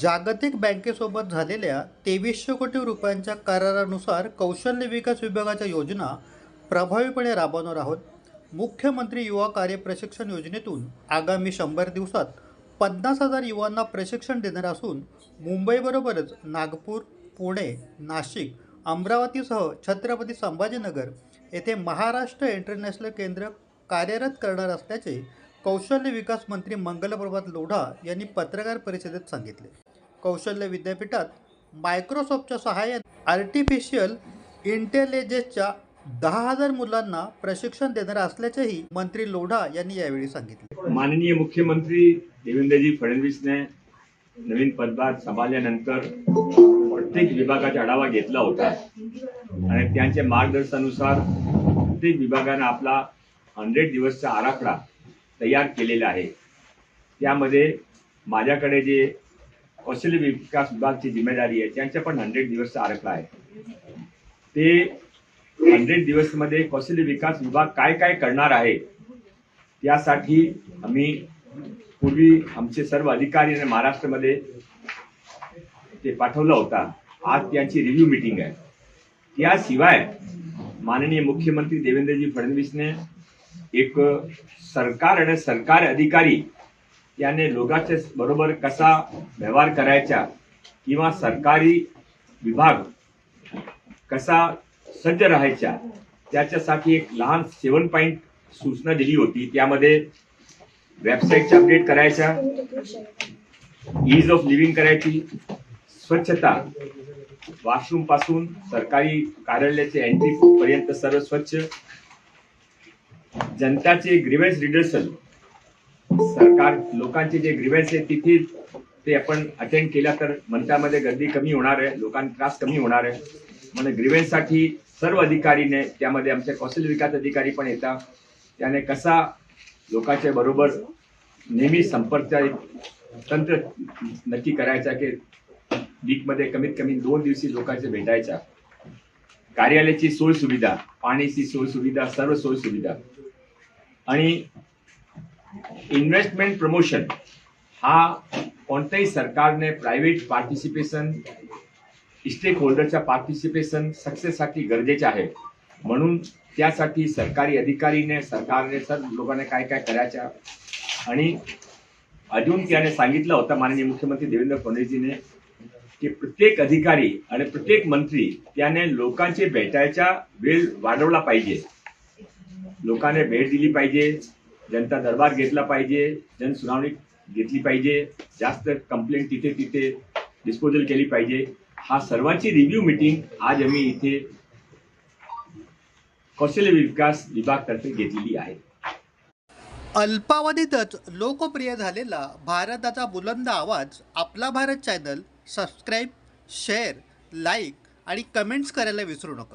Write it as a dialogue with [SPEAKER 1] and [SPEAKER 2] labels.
[SPEAKER 1] जागतिक बँकेसोबत झालेल्या तेवीसशे कोटी रुपयांच्या करारानुसार कौशल्य विकास विभागाच्या योजना प्रभावीपणे राबवणार आहोत. मुख्यमंत्री युवा कार्य प्रशिक्षण योजनेतून आगामी शंभर दिवसात पन्नास हजार युवांना प्रशिक्षण देणार असून मुंबईबरोबरच नागपूर पुणे नाशिक अमरावतीसह छत्रपती संभाजीनगर येथे महाराष्ट्र इंटरनॅशनल केंद्र कार्यरत करणार असल्याचे कौशल्य विकास मंत्री मंगलप्रभात लोढा यांनी पत्रकार परिषदेत सांगितले. कौशल्य विद्यापीठात मायक्रोसॉफ्टच्या सहाय्याने आर्टिफिशियल इंटेलिजन्सच्या दहा हजार मुलांना प्रशिक्षण देणार असल्याचेही मंत्री लोढा यांनी यावेळी सांगितले.
[SPEAKER 2] माननीय मुख्यमंत्री देवेंद्रजी फडणवीसने नवीन पदभार सांभाळल्यानंतर प्रत्येक विभागाचा आढावा घेतला होता. आणि त्यांच्या मार्गदर्शनानुसार प्रत्येक विभागाने आपला हंड्रेड दिवसचा आराखडा तयार केलेला आहे. त्यामध्ये माझ्याकडे जे कौशल्य विकास विभागची जिम्मेदारी आहे त्यांचा पण हंड्रेड दिवसचा आरखला आहे. ते हंड्रेड दिवसमध्ये कौशल्य विकास विभाग काय काय करणार आहे त्यासाठी आम्ही पूर्वी आमचे सर्व अधिकारी आणि महाराष्ट्रामध्ये ते पाठवलं होता. आज त्यांची रिव्ह्यू मीटिंग आहे. त्याशिवाय माननीय मुख्यमंत्री देवेंद्रजी फडणवीसने एक सरकार आणि सरकारी अधिकारी याने लोकांच्या बरोबर कसा व्यवहार करायचा किंवा सरकारी विभाग कसा सज्ज राहायचा त्याच्यासाठी एक लहान सेवन पॉईंट सूचना दिली होती. त्यामध्ये वेबसाईटच्या अपडेट करायच्या इज ऑफ लिव्हिंग करायची स्वच्छता वॉशरूमपासून सरकारी कार्यालयाचे एंट्री पर्यंत सर्व स्वच्छ जनताचे ग्रीवेन्स रिडर्सल सरकार लोकांचे जे ग्रीवेन्स आहे तिथे ते आपण अटेंड केल्या तर मंत्रामध्ये गर्दी कमी होणार आहे लोकांना त्रास कमी होणार आहे. म्हणून ग्रीवेन्ससाठी सर्व अधिकारीने त्यामध्ये आमचे कौशल्य विकास अधिकारी पण येतात. त्याने कसा लोकांच्या बरोबर नेहमी संपर्कचा एक तंत्र नक्की करायचा की वीकमध्ये कमीत कमी दोन दिवशी लोकांचे भेटायच्या कार्यालयाची सोय सुविधा पाण्याची सोय सुविधा सर्व सोय सुविधा. आणि इन्व्हेस्टमेंट प्रमोशन हा कोणत्याही सरकारने प्रायव्हेट पार्टिसिपेशन स्टेक होल्डरच्या पार्टिसिपेशन सक्सेससाठी गरजेचे आहे. म्हणून त्यासाठी सरकारी अधिकारीने सरकारने सर्व लोकांना काय काय करायच्या? आणि अजून त्याने सांगितलं होतं माननीय मुख्यमंत्री देवेंद्र फडणवीसजीने की प्रत्येक अधिकारी आणि प्रत्येक मंत्री त्याने लोकांचे भेटायचा वेळ वाढवला पाहिजे. लोकांना भेट दिली पाहिजे. जनता दरबार घेतला पाहिजे जनसुनावणी घेतली पाहिजे जास्त कंप्लेंट तिथे तिथे डिस्पोजल केली पाहिजे. हा सर्वांची रिव्ह्यू मीटिंग आज आम्ही इथे कौशल्य विकास विभागतर्फे घेतलेली आहे.
[SPEAKER 1] अल्पावधीतच लोकप्रिय झालेला भारताचा बुलंद आवाज आपला Bharat channel subscribe share like आणि कमेंट्स करायला विसरू नका.